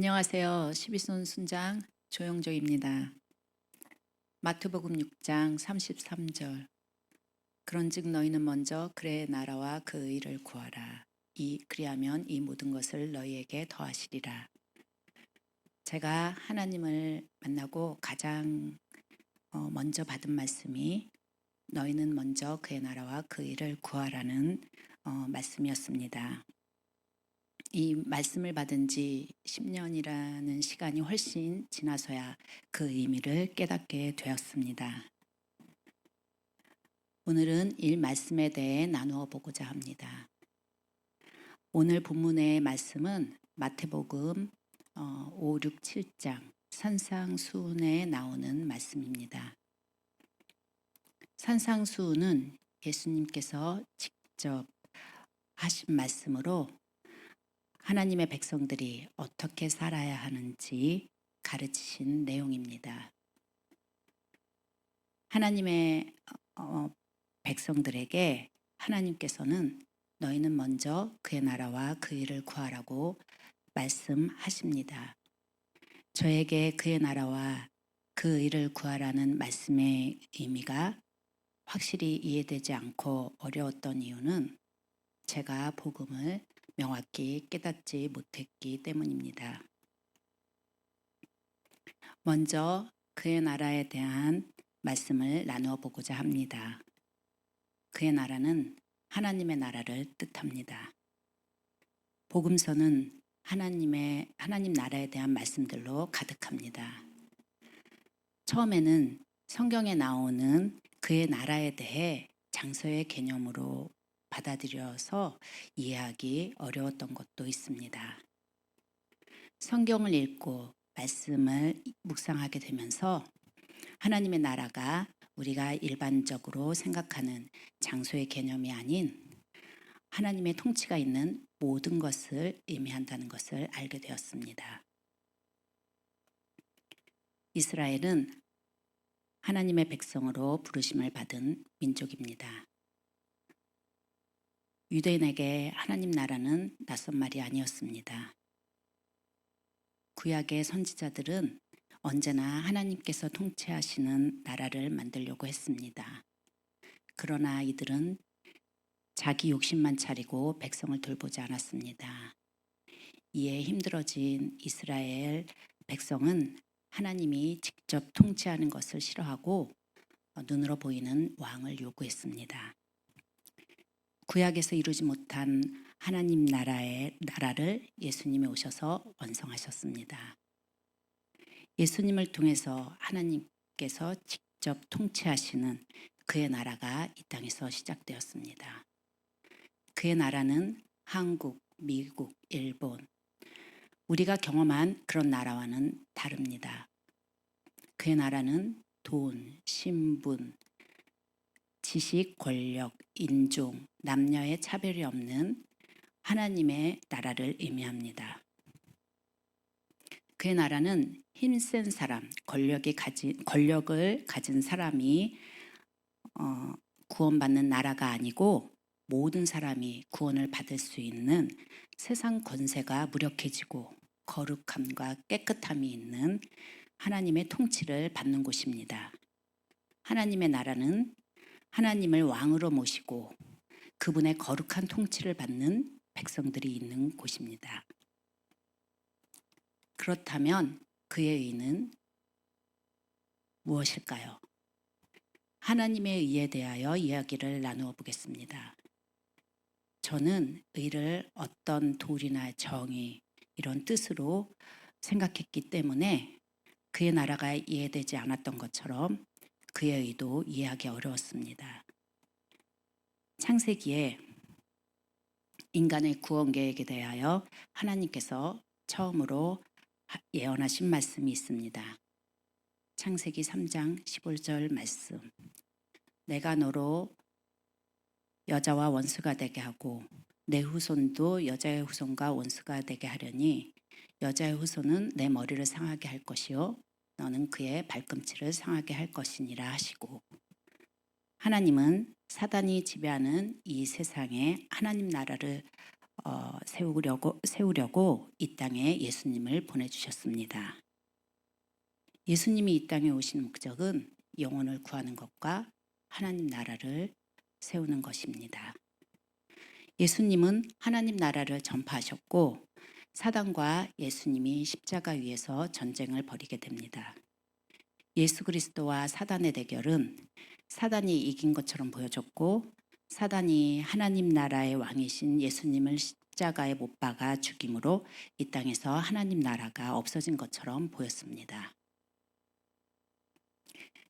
안녕하세요. 12손 순장 조영조입니다. 마태복음 6장 33절 그런즉 너희는 먼저 그의 나라와 그 의를 구하라. 이 그리하면 이 모든 것을 너희에게 더하시리라. 제가 하나님을 만나고 가장 어, 먼저 받은 말씀이 너희는 먼저 그의 나라와 그 의를 구하라는 어, 말씀이었습니다. 이 말씀을 받은 지 10년이라는 시간이 훨씬 지나서야 그 의미를 깨닫게 되었습니다. 오늘은 이 말씀에 대해 나누어 보고자 합니다. 오늘 본문의 말씀은 마태복음 5, 6, 7장 산상수훈에 나오는 말씀입니다. 산상수훈은 예수님께서 직접 하신 말씀으로 하나님의 백성들이 어떻게 살아야 하는지 가르치신 내용입니다. 하나님의 어, 백성들에게 하나님께서는 너희는 먼저 그의 나라와 그 일을 구하라고 말씀하십니다. 저에게 그의 나라와 그 일을 구하라는 말씀의 의미가 확실히 이해되지 않고 어려웠던 이유는 제가 복음을 명확히 깨닫지 못했기 때문입니다. 먼저 그의 나라에 대한 말씀을 나누어 보고자 합니다. 그의 나라는 하나님의 나라를 뜻합니다. 복음서는 하나님의 하나님 나라에 대한 말씀들로 가득합니다. 처음에는 성경에 나오는 그의 나라에 대해 장소의 개념으로 받아들여서 이해하기 어려웠던 것도 있습니다. 성경을 읽고 말씀을 묵상하게 되면서 하나님의 나라가 우리가 일반적으로 생각하는 장소의 개념이 아닌 하나님의 통치가 있는 모든 것을 의미한다는 것을 알게 되었습니다. 이스라엘은 하나님의 백성으로 부르심을 받은 민족입니다. 유대인에게 하나님 나라는 낯선 말이 아니었습니다. 구약의 선지자들은 언제나 하나님께서 통치하시는 나라를 만들려고 했습니다. 그러나 이들은 자기 욕심만 차리고 백성을 돌보지 않았습니다. 이에 힘들어진 이스라엘 백성은 하나님이 직접 통치하는 것을 싫어하고 눈으로 보이는 왕을 요구했습니다. 구약에서 이루지 못한 하나님 나라의 나라를 예수님이 오셔서 완성하셨습니다. 예수님을 통해서 하나님께서 직접 통치하시는 그의 나라가 이 땅에서 시작되었습니다. 그의 나라는 한국, 미국, 일본, 우리가 경험한 그런 나라와는 다릅니다. 그의 나라는 돈, 신분, 지식, 권력, 인종, 남녀의 차별이 없는 하나님의 나라를 의미합니다. 그의 나라는 힘센 사람, 권력이 가진, 권력을 가진 사람이 어, 구원받는 나라가 아니고 모든 사람이 구원을 받을 수 있는 세상 권세가 무력해지고 거룩함과 깨끗함이 있는 하나님의 통치를 받는 곳입니다. 하나님의 나라는 하나님을 왕으로 모시고 그분의 거룩한 통치를 받는 백성들이 있는 곳입니다. 그렇다면 그의 의는 무엇일까요? 하나님의 의에 대하여 이야기를 나누어 보겠습니다. 저는 의를 어떤 도리나 정의 이런 뜻으로 생각했기 때문에 그의 나라가 이해되지 않았던 것처럼 그의 의도 이해하기 어려웠습니다. 창세기에 인간의 구원 계획에 대하여 하나님께서 처음으로 예언하신 말씀이 있습니다. 창세기 3장 15절 말씀. 내가 너로 여자와 원수가 되게 하고 내 후손도 여자의 후손과 원수가 되게 하려니 여자의 후손은 내 머리를 상하게 할 것이요 너는 그의 발꿈치를 상하게 할 것이니라 하시고 하나님은 사단이 지배하는 이 세상에 하나님 나라를 어, 세우려고 세우려고 이 땅에 예수님을 보내주셨습니다. 예수님이 이 땅에 오신 목적은 영혼을 구하는 것과 하나님 나라를 세우는 것입니다. 예수님은 하나님 나라를 전파하셨고 사단과 예수님이 십자가 위에서 전쟁을 벌이게 됩니다. 예수 그리스도와 사단의 대결은 사단이 이긴 것처럼 보여졌고 사단이 하나님 나라의 왕이신 예수님을 십자가에 못 박아 죽임으로 이 땅에서 하나님 나라가 없어진 것처럼 보였습니다.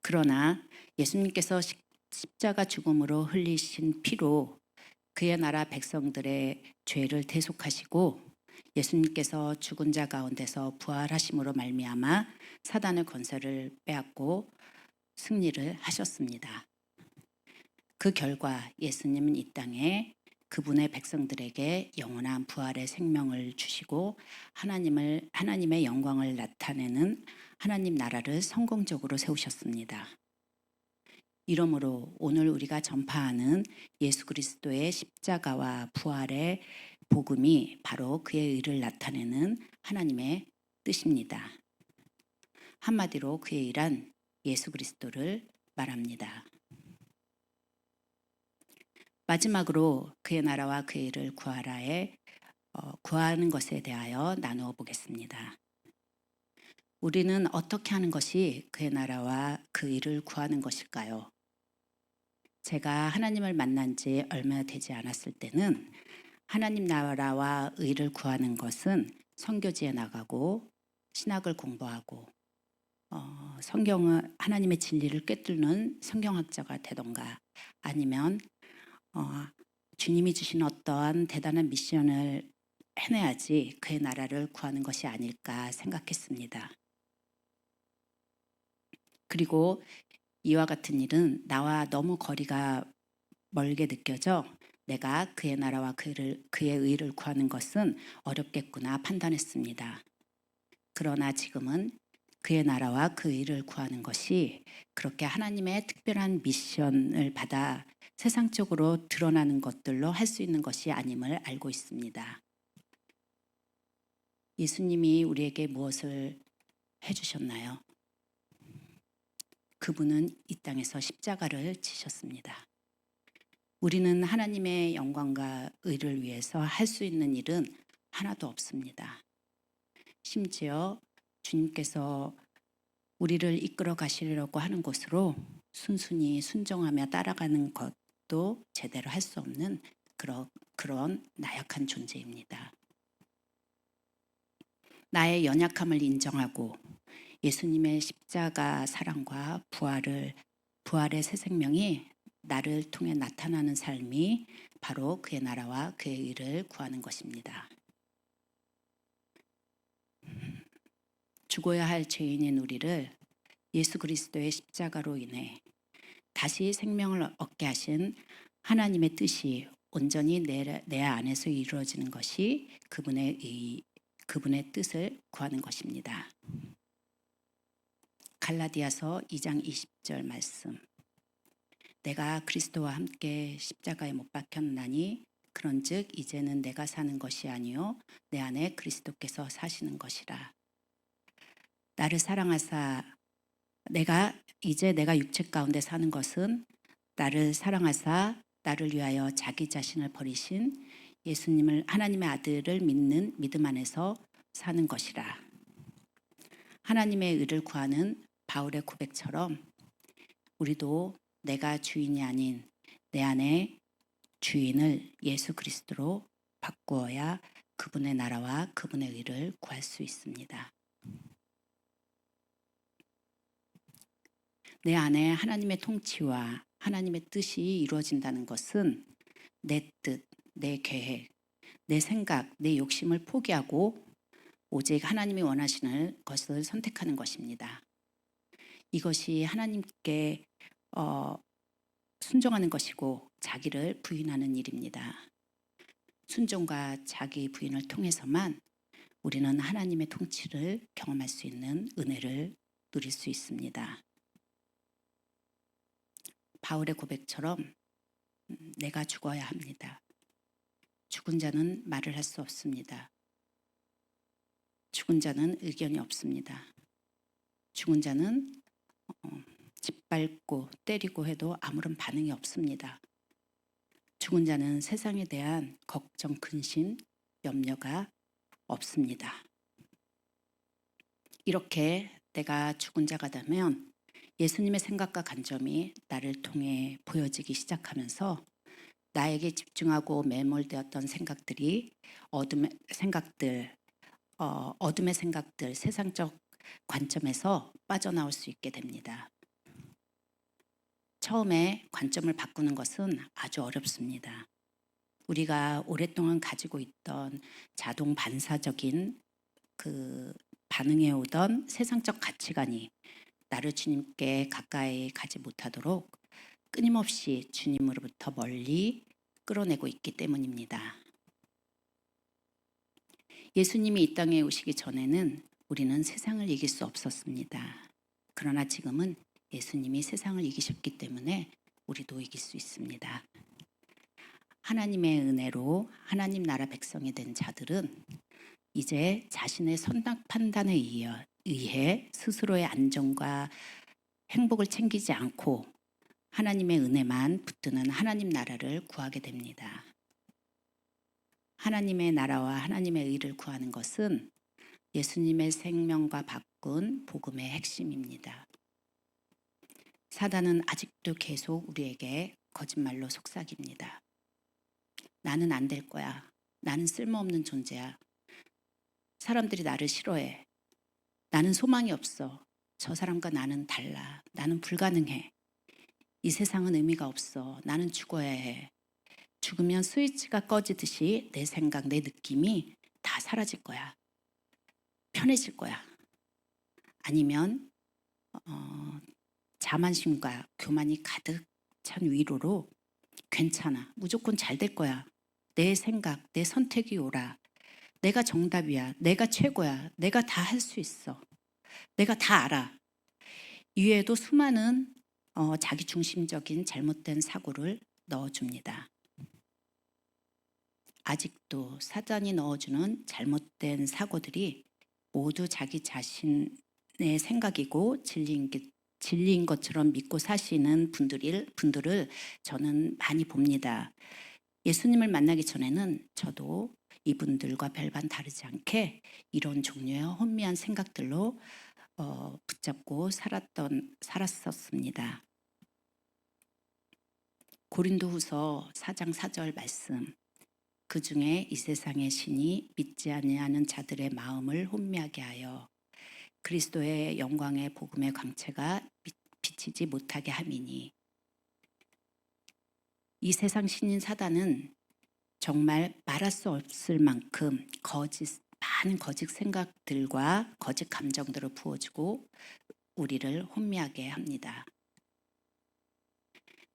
그러나 예수님께서 십- 십자가 죽음으로 흘리신 피로 그의 나라 백성들의 죄를 대속하시고 예수님께서 죽은 자 가운데서 부활하심으로 말미암아 사단의 권세를 빼앗고 승리를 하셨습니다. 그 결과 예수님은 이 땅에 그분의 백성들에게 영원한 부활의 생명을 주시고 하나님을 하나님의 영광을 나타내는 하나님 나라를 성공적으로 세우셨습니다. 이러므로 오늘 우리가 전파하는 예수 그리스도의 십자가와 부활의 복음이 바로 그의 의를 나타내는 하나님의 뜻입니다. 한마디로 그의 일한 예수 그리스도를 말합니다. 마지막으로 그의 나라와 그의 일을 구하라에 어, 구하는 것에 대하여 나누어 보겠습니다. 우리는 어떻게 하는 것이 그의 나라와 그 일을 구하는 것일까요? 제가 하나님을 만난 지 얼마 되지 않았을 때는 하나님 나라와 의를 구하는 것은 선교지에 나가고 신학을 공부하고 어, 성경을 하나님의 진리를 꿰뚫는 성경학자가 되던가 아니면 어, 주님이 주신 어떠한 대단한 미션을 해내야지 그의 나라를 구하는 것이 아닐까 생각했습니다. 그리고 이와 같은 일은 나와 너무 거리가 멀게 느껴져 내가 그의 나라와 그를, 그의 의를 구하는 것은 어렵겠구나 판단했습니다. 그러나 지금은 그의 나라와 그 의를 구하는 것이 그렇게 하나님의 특별한 미션을 받아 세상적으로 드러나는 것들로 할 수 있는 것이 아님을 알고 있습니다. 예수님이 우리에게 무엇을 해주셨나요? 그분은 이 땅에서 십자가를 지셨습니다. 우리는 하나님의 영광과 의를 위해서 할 수 있는 일은 하나도 없습니다. 심지어 주님께서 우리를 이끌어 가시려고 하는 곳으로 순순히 순종하며 따라가는 것도 제대로 할 수 없는 그런, 그런 나약한 존재입니다. 나의 연약함을 인정하고 예수님의 십자가 사랑과 부활을 부활의 새 생명이 나를 통해 나타나는 삶이 바로 그의 나라와 그의 일을 구하는 것입니다. 죽어야 할 죄인인 우리를 예수 그리스도의 십자가로 인해 다시 생명을 얻게 하신 하나님의 뜻이 온전히 내, 내 안에서 이루어지는 것이 그분의 의, 그분의 뜻을 구하는 것입니다. 갈라디아서 2장 20절 말씀. 내가 그리스도와 함께 십자가에 못 박혔나니 그런즉 이제는 내가 사는 것이 아니요 내 안에 그리스도께서 사시는 것이라. 나를 사랑하사 내가 이제 내가 육체 가운데 사는 것은 나를 사랑하사 나를 위하여 자기 자신을 버리신 예수님을 하나님의 아들을 믿는 믿음 안에서 사는 것이라. 하나님의 의를 구하는 바울의 고백처럼 우리도 내가 주인이 아닌 내 안에 주인을 예수 그리스도로 바꾸어야 그분의 나라와 그분의 의를 구할 수 있습니다. 내 안에 하나님의 통치와 하나님의 뜻이 이루어진다는 것은 내 뜻, 내 계획, 내 생각, 내 욕심을 포기하고 오직 하나님이 원하시는 것을 선택하는 것입니다. 이것이 하나님께 어, 순종하는 것이고 자기를 부인하는 일입니다. 순종과 자기 부인을 통해서만 우리는 하나님의 통치를 경험할 수 있는 은혜를 누릴 수 있습니다. 바울의 고백처럼 음, 내가 죽어야 합니다. 죽은 자는 말을 할 수 없습니다. 죽은 자는 의견이 없습니다. 죽은 자는 어, 짓밟고 때리고 해도 아무런 반응이 없습니다. 죽은 자는 세상에 대한 걱정, 근심, 염려가 없습니다. 이렇게 내가 죽은 자가 되면 예수님의 생각과 관점이 나를 통해 보여지기 시작하면서 나에게 집중하고 매몰되었던 생각들이 어둠의 생각들, 어, 어둠의 생각들, 세상적 관점에서 빠져나올 수 있게 됩니다. 처음에 관점을 바꾸는 것은 아주 어렵습니다. 우리가 오랫동안 가지고 있던 자동 반사적인 그 반응해 오던 세상적 가치관이 나를 주님께 가까이 가지 못하도록 끊임없이 주님으로부터 멀리 끌어내고 있기 때문입니다. 예수님이 이 땅에 오시기 전에는 우리는 세상을 이길 수 없었습니다. 그러나 지금은 예수님이 세상을 이기셨기 때문에 우리도 이길 수 있습니다. 하나님의 은혜로 하나님 나라 백성이 된 자들은 이제 자신의 선악 판단에 의해, 스스로의 안정과 행복을 챙기지 않고 하나님의 은혜만 붙드는 하나님 나라를 구하게 됩니다. 하나님의 나라와 하나님의 의를 구하는 것은 예수님의 생명과 바꾼 복음의 핵심입니다. 사단은 아직도 계속 우리에게 거짓말로 속삭입니다. 나는 안 될 거야. 나는 쓸모없는 존재야. 사람들이 나를 싫어해. 나는 소망이 없어. 저 사람과 나는 달라. 나는 불가능해. 이 세상은 의미가 없어. 나는 죽어야 해. 죽으면 스위치가 꺼지듯이 내 생각, 내 느낌이 다 사라질 거야. 편해질 거야. 아니면 어, 자만심과 교만이 가득 찬 위로로 괜찮아. 무조건 잘 될 거야. 내 생각, 내 선택이 옳아. 내가 정답이야. 내가 최고야. 내가 다 할 수 있어. 내가 다 알아. 이외에도 수많은 어, 자기 중심적인 잘못된 사고를 넣어줍니다. 아직도 사단이 넣어주는 잘못된 사고들이 모두 자기 자신의 생각이고 진리인, 게, 진리인 것처럼 믿고 사시는 분들을, 분들을 저는 많이 봅니다. 예수님을 만나기 전에는 저도 이분들과 별반 다르지 않게 이런 종류의 혼미한 생각들로 어, 붙잡고 살았던 살았었습니다. 고린도후서 4장 4절 말씀 그 중에 이 세상의 신이 믿지 아니하는 자들의 마음을 혼미하게 하여 그리스도의 영광의 복음의 광채가 비치지 못하게 함이니 이 세상 신인 사단은 정말 말할 수 없을 만큼 거짓 많은 거짓 생각들과 거짓 감정들을 부어주고 우리를 혼미하게 합니다.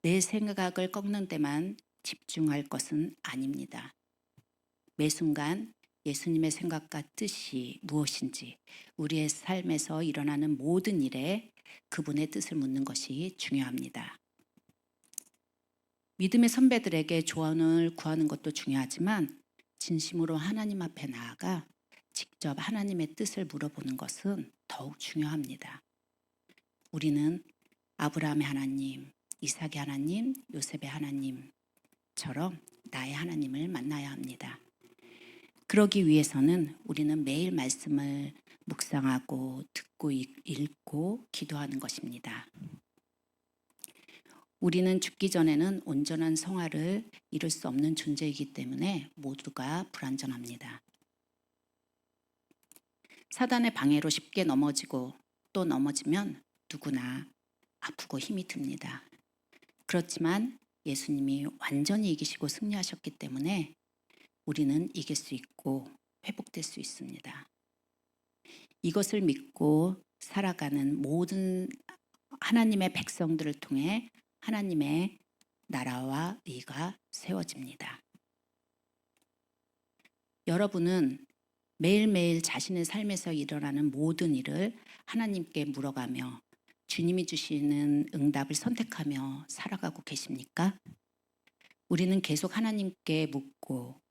내 생각을 꺾는 데만 집중할 것은 아닙니다. 매 순간 예수님의 생각과 뜻이 무엇인지 우리의 삶에서 일어나는 모든 일에 그분의 뜻을 묻는 것이 중요합니다. 믿음의 선배들에게 조언을 구하는 것도 중요하지만 진심으로 하나님 앞에 나아가 직접 하나님의 뜻을 물어보는 것은 더욱 중요합니다. 우리는 아브라함의 하나님, 이삭의 하나님, 요셉의 하나님처럼 나의 하나님을 만나야 합니다. 그러기 위해서는 우리는 매일 말씀을 묵상하고 듣고 읽고 기도하는 것입니다. 우리는 죽기 전에는 온전한 성화를 이룰 수 없는 존재이기 때문에 모두가 불완전합니다. 사단의 방해로 쉽게 넘어지고 또 넘어지면 누구나 아프고 힘이 듭니다. 그렇지만 예수님이 완전히 이기시고 승리하셨기 때문에 우리는 이길 수 있고 회복될 수 있습니다. 이것을 믿고 살아가는 모든 하나님의 백성들을 통해 하나님의 나라와 의가 세워집니다. 여러분은 매일매일 자신의 삶에서 일어나는 모든 일을 하나님께 물어가며 주님이 주시는 응답을 선택하며 살아가고 계십니까? 우리는 계속 하나님께 묻고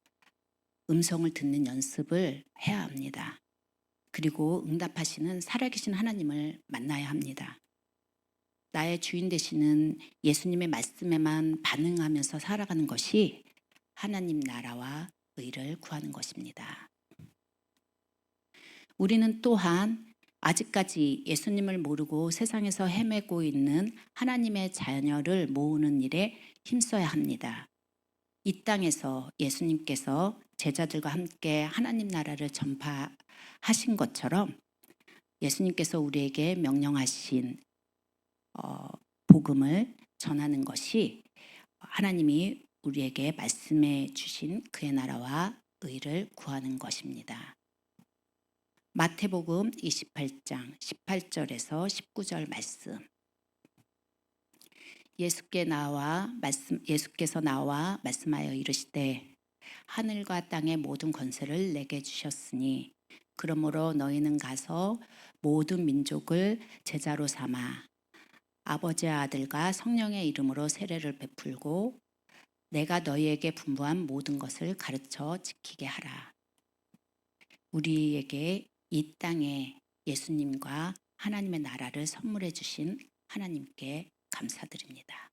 음성을 듣는 연습을 해야 합니다. 그리고 응답하시는 살아계신 하나님을 만나야 합니다. 나의 주인 되시는 예수님의 말씀에만 반응하면서 살아가는 것이 하나님 나라와 의를 구하는 것입니다. 우리는 또한 아직까지 예수님을 모르고 세상에서 헤매고 있는 하나님의 자녀를 모으는 일에 힘써야 합니다. 이 땅에서 예수님께서 제자들과 함께 하나님 나라를 전파하신 것처럼 예수님께서 우리에게 명령하신 어, 복음을 전하는 것이 하나님이 우리에게 말씀해 주신 그의 나라와 의를 구하는 것입니다. 마태복음 28장 18절에서 19절 말씀. 예수께 나와 말씀 예수께서 나와 말씀하여 이르시되 하늘과 땅의 모든 권세를 내게 주셨으니 그러므로 너희는 가서 모든 민족을 제자로 삼아 아버지의 아들과 성령의 이름으로 세례를 베풀고 내가 너희에게 분부한 모든 것을 가르쳐 지키게 하라. 우리에게 이 땅에 예수님과 하나님의 나라를 선물해 주신 하나님께 감사드립니다.